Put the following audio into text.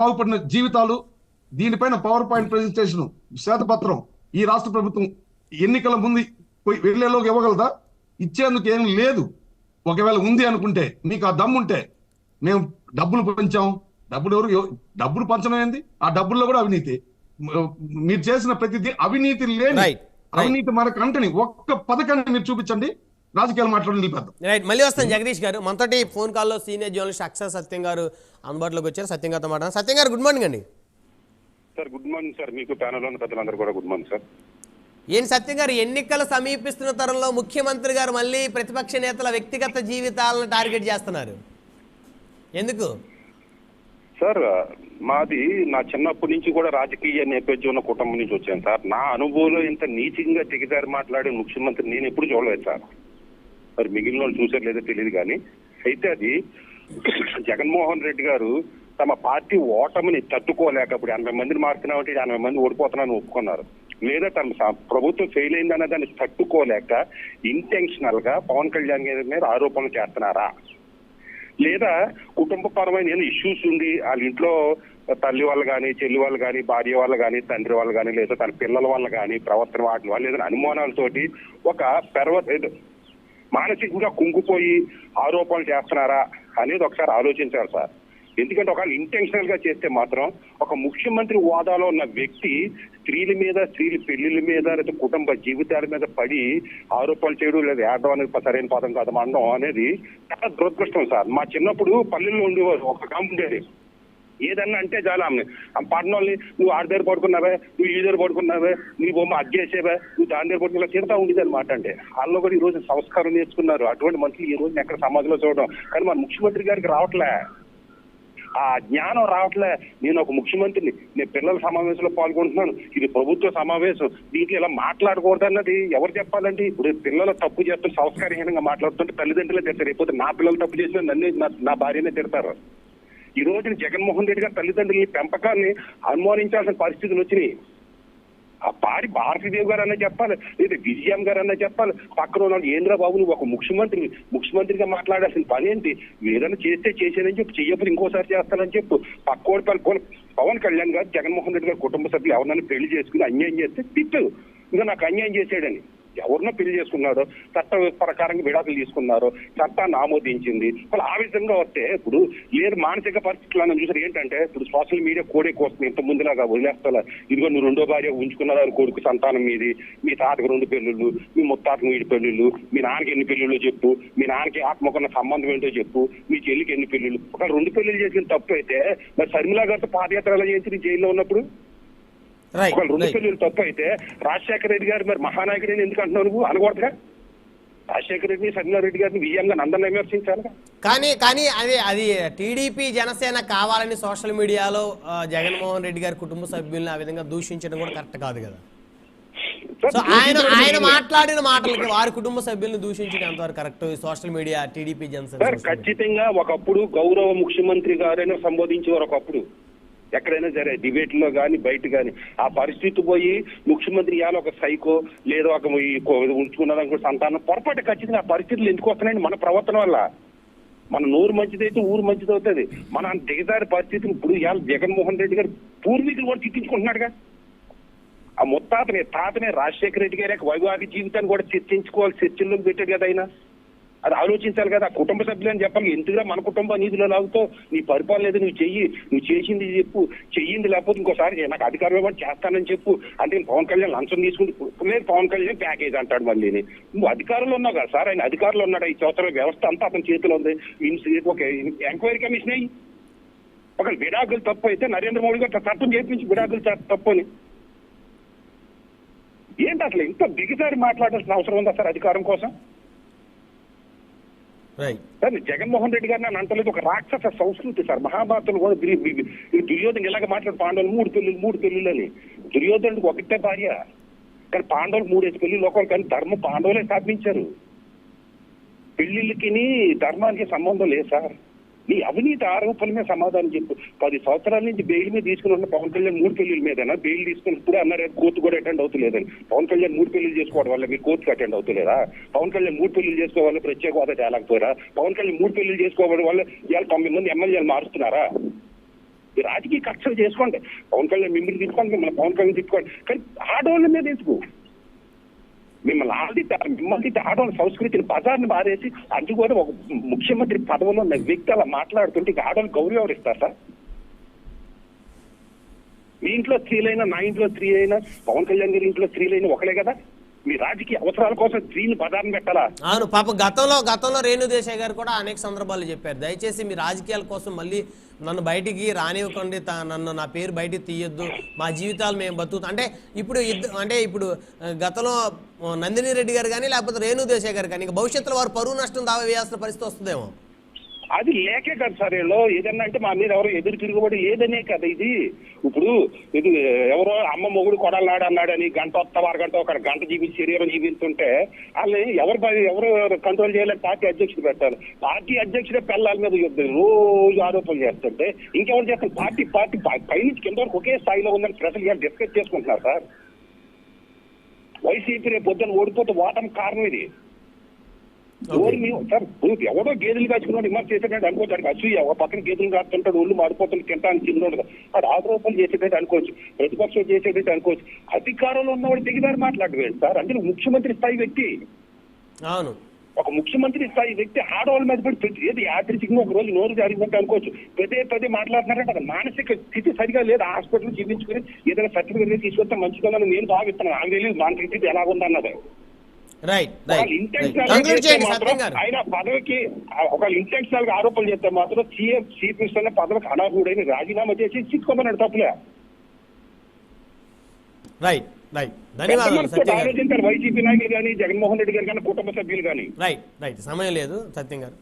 బాగుపడిన జీవితాలు దీనిపైన power point presentation శ్వేతపత్రం ఈ రాష్ట్ర ప్రభుత్వం ఎన్నికల ముందు పోయి వెళ్ళేలోకి ఇవ్వగలదా? ఇచ్చేందుకు ఏం లేదు. ఒకవేళ ఉంది అనుకుంటే మీకు ఆ దమ్ముంటే మేము డబ్బులు పంచాం. డబ్బులు ఎవరు ఎవ- డబ్బులు పంచడం ఏంది ఆ డబ్బుల్లో కూడా అవినీతి. మీరు చేసిన ప్రతిదీ అవినీతి లేని. అవినీతి మన కంటని ఒక్క పథకాన్ని మీరు చూపించండి. రాజకీయాలు మాట్లాడి నిలిపేద్దాం రైట్ మళ్ళీ వస్తాను జగదీష్ గారు. మనతోటి ఫోన్ కాల్లో సీనియర్ జర్నలిస్ట్ అక్షర్ సత్యం గారు అందుబాటులోకి వచ్చారు. సత్యం గారితో మాట్లాడారు సత్యం గారు గుడ్ మార్నింగ్ అండి. Sir good morning sir. మీకు ప్యానల్ ఉన్న పెద్దలందరూ కూడా గుడ్ మార్నింగ్ సార్. ఏంటి సత్యం గారు ఎన్నికలు సమీపిస్తున్న తరంలో ముఖ్యమంత్రి గారు మళ్ళీ ప్రతిపక్ష నేతల వ్యక్తిగత జీవితాలను టార్గెట్ చేస్తున్నారు? ఎందుకు? సార్ మాది నా చిన్నప్పటి నుంచి కూడా రాజకీయ నేపథ్యం ఉన్న కుటుంబం నుంచి వచ్చాను సార్. నా అనుభవంలో ఇంత నీచంగా దిగజారి మాట్లాడే ముఖ్యమంత్రి నేను ఎప్పుడు చూడలేదు సార్. మరి మిగిలిన వాళ్ళు చూసారు లేదో తెలియదు కానీ అయితే అది జగన్మోహన్ రెడ్డి గారు తమ పార్టీ ఓటమిని తట్టుకోలేక ఇప్పుడు ఎనభై మందిని మారుతున్నామంటే ఎనభై మంది ఓడిపోతున్నాను ఒప్పుకున్నారు. లేదా తన స- ప్రభుత్వం ఫెయిల్ అయిందన్న దాన్ని తట్టుకోలేక ఇంటెన్షనల్గా పవన్ కళ్యాణ్ గారి మీద ఆరోపణలు చేస్తున్నారా? లేదా కుటుంబపరమైన ఏదో ఇష్యూస్ ఉండి వాళ్ళ ఇంట్లో తల్లి వాళ్ళు కానీ చెల్లి వాళ్ళు కానీ భార్య వాళ్ళు కానీ తండ్రి వాళ్ళు కానీ లేదా తన పిల్లల వల్ల కానీ ప్రవర్తన వాటి వాళ్ళు ఏదైనా అనుమానాలతోటి ఒక పెర్వ మానసికంగా కుంగిపోయి ఆరోపణలు చేస్తున్నారా అనేది ఒకసారి ఆలోచించాలి సార్. ఎందుకంటే ఒక ఇంటెన్షనల్గా చేస్తే మాత్రం ఒక ముఖ్యమంత్రి హోదాలో ఉన్న వ్యక్తి స్త్రీల మీద స్త్రీల పెళ్ళిళ్ళ మీద లేదా కుటుంబ జీవితాల మీద పడి ఆరోపణలు చేయడం లేదా ఏడడం అనేది సరైన పదం కాదు అనడం అనేది చాలా దురదృష్టం సార్. మా చిన్నప్పుడు పల్లెల్లో ఉండేవారు ఒక గ్రామం ఉండేది. ఏదన్నా అంటే చాలా ఆమె ఆ పట్టణంలో నువ్వు ఆడి దగ్గర పడుకున్నావే నువ్వు ఈ దగ్గర పడుకున్నావే నీ బొమ్మ అగ్గేసేవే నువ్వు దాని దగ్గర పడుకున్నా తిడతా ఉండేది అనమాట అంటే. వాళ్ళు కూడా ఈ రోజు సంస్కారం నేర్చుకున్నారు. అటువంటి మనుషులు ఈ రోజు ఎక్కడ సమాజంలో చూడడం. కానీ మన ముఖ్యమంత్రి గారికి రావట్లే. ఆ జ్ఞానం రావట్లే. నేను ఒక ముఖ్యమంత్రిని నేను పిల్లల సమావేశంలో పాల్గొంటున్నాను. ఇది ప్రభుత్వ సమావేశం. దీంట్లో ఇలా మాట్లాడకూడదు అన్నది ఎవరు చెప్పాలంటే ఇప్పుడు పిల్లలు తప్పు చేస్తే సంస్కారహీనంగా మాట్లాడుతుంటే తల్లిదండ్రులే తిడతారు. లేకపోతే నా పిల్లలు తప్పు చేసిన నన్ను నా- నా భార్యనే తిడతారు. ఈ రోజున జగన్మోహన్ రెడ్డి గారి తల్లిదండ్రుల పెంపకాన్ని అనుమానించాల్సిన పరిస్థితులు వచ్చినాయి. ఆ పారి భారతీదేవి గారు అన్నా చెప్పాలి లేదా విజయం గారు అన్నా చెప్పాలి పక్కన ఉన్న ఏంద్ర బాబు నువ్వు ఒక ముఖ్యమంత్రి ముఖ్యమంత్రిగా మాట్లాడాల్సిన పని ఏంటి? ఏదైనా చేస్తే చేశానని చెప్పు చెయ్యప్పుడు ఇంకోసారి చేస్తానని చెప్పు. పక్కోడి పని పవన్ కళ్యాణ్ గారు జగన్మోహన్ రెడ్డి గారు కుటుంబ సభ్యులు ఎవరినైనా పెళ్ళి చేసుకుని అన్యాయం చేస్తే తిట్టు ఇంకా నాకు అన్యాయం చేశాడని. ఎవరినో పెళ్ళి చేసుకున్నారో చట్ట ప్రకారంగా విడాకులు తీసుకున్నారో చట్టాన్ని ఆమోదించింది. అసలు ఆ విధంగా వస్తే ఇప్పుడు లేదు మానసిక పరిస్థితులు అన్న చూసారు. ఏంటంటే ఇప్పుడు సోషల్ మీడియా కోడే కోసం ఇంత ముందులాగా వదిలేస్తా ఇదిగో నువ్వు రెండో భార్య ఉంచుకున్నారు కొడుకు సంతానం మీది. మీ తాతకు రెండు పెళ్ళిళ్ళు మీ ముత్తాతకు వీడి పెళ్ళిళ్ళు మీ నాన్నకి ఎన్ని పెళ్ళిళ్ళు చెప్పు మీ నాన్నకి ఆత్మకున్న సంబంధం ఏంటో చెప్పు మీ చెల్లికి ఎన్ని పెళ్ళిళ్ళు? ఒక రెండు పెళ్ళిళ్ళు చేసిన తప్పు అయితే మరి శర్మిలా గారితో పాదయాత్ర ఎలా చేసి జైల్లో ఉన్నప్పుడు? రైట్ ఒక రెండు పెళ్ళిళ్ళు తప్పు అయితే రాజశేఖర రెడ్డి గారు మరి మహానాయకుడిని ఎందుకు అంటున్నావు నువ్వు? అనకూడదుగా. రాజశేఖర రెడ్డి శర్మిలా రెడ్డి గారిని విజయంగా నందన విమర్శించాలిగా కానీ కానీ అది అది టీడీపీ జనసేన కావాలని సోషల్ మీడియాలో జగన్మోహన్ రెడ్డి గారి కుటుంబ సభ్యుల్ని ఆ విధంగా దూషించడం కూడా కరెక్ట్ కాదు కదా. సో ఆయన ఆయన మాట్లాడిన మాటలకి వారి కుటుంబ సభ్యుల్ని దూషించడం ఎంతవరకు correct? Social media TDP Janasena. ఖచ్చితంగా ఒకప్పుడు గౌరవ ముఖ్యమంత్రి గారైనా సంబోధించేవారు ఒకప్పుడు. ఎక్కడైనా సరే డిబేట్లో కానీ బయట కానీ ఆ పరిస్థితి పోయి ముఖ్యమంత్రి ఇవాళ ఒక సైకో లేదా ఒక ఈ సంతానం పొరపాటు ఖచ్చితంగా ఆ పరిస్థితులు ఎందుకు వస్తున్నాయండి మన ప్రవర్తన వల్ల? మన నోరు మంచిదైతే ఊరు మంచిది అవుతుంది మన దిగజారి పరిస్థితులు ఇప్పుడు ఇవాళ జగన్మోహన్ రెడ్డి గారు పూర్వీకులు కూడా తిట్టించుకుంటున్నాడుగా. ఆ ముత్తాతనే తాతనే రాజశేఖర రెడ్డి గారి యొక్క వైవాహిక జీవితాన్ని కూడా చర్చించుకోవాలి చర్చల్లో పెట్టాడు కదా ఆయన. అది ఆలోచించాలి కదా. కుటుంబ సభ్యులని చెప్పాలి. ఎందుకురా మన కుటుంబ నిధులు లాగుతావు? నీ పరిపాలన ఏదో నువ్వు చెయ్యి. నువ్వు చేసింది చెప్పు. చెయ్యింది లేకపోతే ఇంకోసారి నాకు అధికారం ఇవ్వండి చేస్తానని చెప్పు. అంటే నేను పవన్ కళ్యాణ్ లంచం తీసుకుని లేదు పవన్ కళ్యాణ్ ప్యాకేజ్ అంటాడు మళ్ళీ నువ్వు అధికారంలో ఉన్నావు కదా సార్. ఆయన అధికారంలో ఉన్నాడు? ఈ సంవత్సరం వ్యవస్థ అంతా అతని చేతిలో ఉంది. ఒక ఎంక్వైరీ కమిషన్ అయ్యి ఒక విడాకులు తప్పు అయితే నరేంద్ర మోడీ గారు చట్టం చేయించి విడాకులు తప్పు అని. ఏంటి అసలు ఇంత దిగజారి మాట్లాడాల్సిన అవసరం ఉందా సార్ అధికారం కోసం? సార్ జగన్మోహన్ రెడ్డి గారిని అని అంటలేదు ఒక రాక్షస సంస్కృతి సార్. మహాభారతంలో కూడా దుర్యోధన్ దుర్యోధన ఇలాగ మాట్లాడు పాండవులు మూడు పెళ్ళిళ్ళు మూడు పెళ్ళిళ్ళు అని దుర్యోధనుడికి ఒకటే భార్య. కానీ పాండవులు మూడేసి పెళ్ళి లోకాలు కానీ ధర్మం పాండవులే స్థాపించారు. పెళ్ళిళ్ళకి ధర్మానికి సంబంధం లేదు సార్. నీ అవినీతి ఆరోపణల మీద సమాధానం చెప్పు. పది సంవత్సరాల నుంచి బెయిల్ మీద తీసుకుని ఉన్న పవన్ కళ్యాణ్ మూడు పెళ్ళి మీదనా? బెయిల్ తీసుకుని ఇప్పుడు అన్నారు కోర్టు కూడా అటెండ్ అవుతలేదని. పవన్ కళ్యాణ్ మూడు పెళ్ళిళ్ళు చేసుకోవడం వల్ల మీరు కోర్టుకు అటెండ్ అవుతలేరా? పవన్ కళ్యాణ్ మూడు పెళ్ళిళ్ళు చేసుకోవాలి ప్రత్యేక హోదా తేలేకపోయారా? పవన్ కళ్యాణ్ మూడు పెళ్ళిలు చేసుకోవడం వల్ల ఇవాళ తొమ్మిది మంది ఎమ్మెల్యేలు మారుస్తున్నారా? ఈ రాజకీయ కక్షలు చేసుకోండి. పవన్ కళ్యాణ్ మిమ్మల్ని తిట్టుకోండి మన పవన్ కళ్యాణ్ తిట్టుకోండి. కానీ ఆడవాళ్ళ మీద ఎందుకు? మిమ్మల్ని ఆడి మిమ్మల్ని ఆడవాళ్ళ సంస్కృతిని పదాన్ని మారేసి అది కూడా ఒక ముఖ్యమంత్రి పదవిలో ఉన్న వ్యక్తి అలా మాట్లాడుతుంటే ఇక ఆడవాళ్ళు గౌరవం ఇస్తారు సార్? మీ ఇంట్లో స్త్రీలైనా నా ఇంట్లో స్త్రీ అయినా పవన్ కళ్యాణ్ గారి ఇంట్లో స్త్రీలైనా ఒకలే కదా? మీ రాజకీయ అవసరాల కోసం స్త్రీని బదారం పెట్టాలా? అవును పాప గతంలో గతంలో రేణు దేశాయ్ గారు కూడా అనేక సందర్భాలు చెప్పారు. దయచేసి మీ రాజకీయాల కోసం మళ్ళీ నన్ను బయటికి రానివ్వకండి నన్ను నా పేరు బయటికి తీయొద్దు. మా జీవితాలు మేము బతుకుతాం. అంటే ఇప్పుడు అంటే ఇప్పుడు గతంలో నందిని రెడ్డి గారు కానీ లేకపోతే రేణు దేశాయ్ గారు కానీ ఇంకా భవిష్యత్తులో వారు పరువు నష్టం దావా వేయాల్సిన పరిస్థితి వస్తుందేమో. అది లేకే కదా సార్ వీళ్ళు ఏదన్నా అంటే మా మీద ఎవరో ఎదురు తిరుగుబడి లేదనే కదా ఇది. ఇప్పుడు ఇది ఎవరో అమ్మ మొగుడు కొడాలి అన్నాడని గంట వస్తా గంట ఒక గంట జీవించి శరీరం జీవిస్తుంటే వాళ్ళని ఎవరు ఎవరు కంట్రోల్ చేయలేదు పార్టీ అధ్యక్షుడు పెట్టాలి పార్టీ అధ్యక్షుడే పిల్లల మీద యుద్ధం రోజు ఆరోపణలు చేస్తుంటే ఇంకెవరు చేస్తారు? పార్టీ పార్టీ పైనుంచి కింద వరకు ఒకే స్థాయిలో ఉందని ప్రజలు గారు డిస్కస్ చేసుకుంటున్నారు సార్. వైసీపీ రేపు పొద్దున ఓడిపోతే ఓటమి కారణం ఇది. సార్ ఎవడో గేదెలు కాచుకున్నాడు విమర్శ చేసేటట్టు అనుకోవచ్చు అసలు అసూయ ఒక పక్కన గేదెలు కాస్తుంటాడు ఒళ్ళు మాడిపోతుంది తింటానికి తిన్నాడు. వాడు ఆరోపణలు చేసేటట్టు అనుకోవచ్చు ప్రతిపక్షం చేసేటట్టు అనుకోవచ్చు. అధికారంలో ఉన్నవాడు దిగిదారి మాట్లాడలేదు సార్? అంటే ముఖ్యమంత్రి స్థాయి వ్యక్తి. అవును. ఒక ముఖ్యమంత్రి స్థాయి వ్యక్తి ఆడవాళ్ళ మీద పడి ప్రతి- ఏది యాదృచ్ఛికంగా ఒక రోజు నోరు జారిందంటే అనుకోవచ్చు. పదే పదే మాట్లాడుతున్నారంటే అది మానసిక స్థితి సరిగా లేదు. హాస్పిటల్ చూపించుకుని ఏదైనా సర్టిఫికేట్ తీసుకొస్తే మంచిగా నేను భావిస్తున్నాను. నాకు తెలియదు మానసిక స్థితి ఎలా ఉందన్నది. ఆయన పదవికి ఒక ఇంటెన్షనల్గా ఆరోపణలు చేస్తే మాత్రం సీఎం చీఫ్ మినిస్టర్ పదవికి అనర్హుడైన రాజీనామా చేసి చిక్కుకోమన్నాడు తప్పులే. రైట్ రైట్ ధన్యవాదాలు వైసీపీ నాయకులు కానీ జగన్మోహన్ రెడ్డి గారు కానీ కుటుంబ సభ్యులు కానీ రైట్ రైట్ సమయం లేదు సత్యం గారు.